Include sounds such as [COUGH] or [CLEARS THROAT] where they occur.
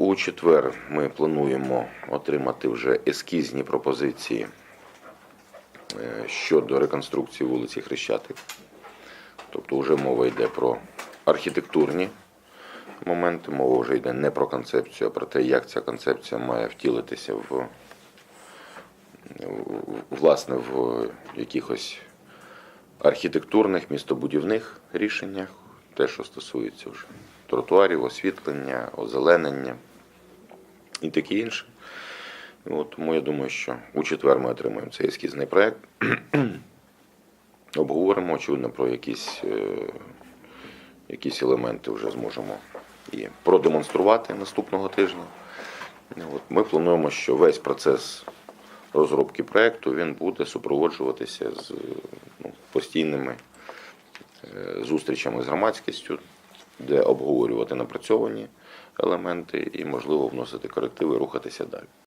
у четвер ми плануємо отримати вже ескізні пропозиції е, щодо реконструкції вулиці Хрещатик. Тобто вже мова йде про архітектурні моменти, мова вже йде не про концепцію, а про те, як ця концепція має втілитися в, в- власне в якихось архітектурних, містобудівних рішеннях, те, що стосується вже тротуарів, освітлення, озеленення і таке інше. От, тому я думаю, що у четвер ми отримаємо цей ескізний проєкт. [CLEARS THROAT] Обговоримо, очевидно, про якісь, е, якісь елементи вже зможемо і продемонструвати наступного тижня. От, ми плануємо, що весь процес розробки проєкту буде супроводжуватися з ну, постійними е, зустрічами з громадськістю, де обговорювати напрацьовані елементи і, можливо, вносити корективи рухатися далі.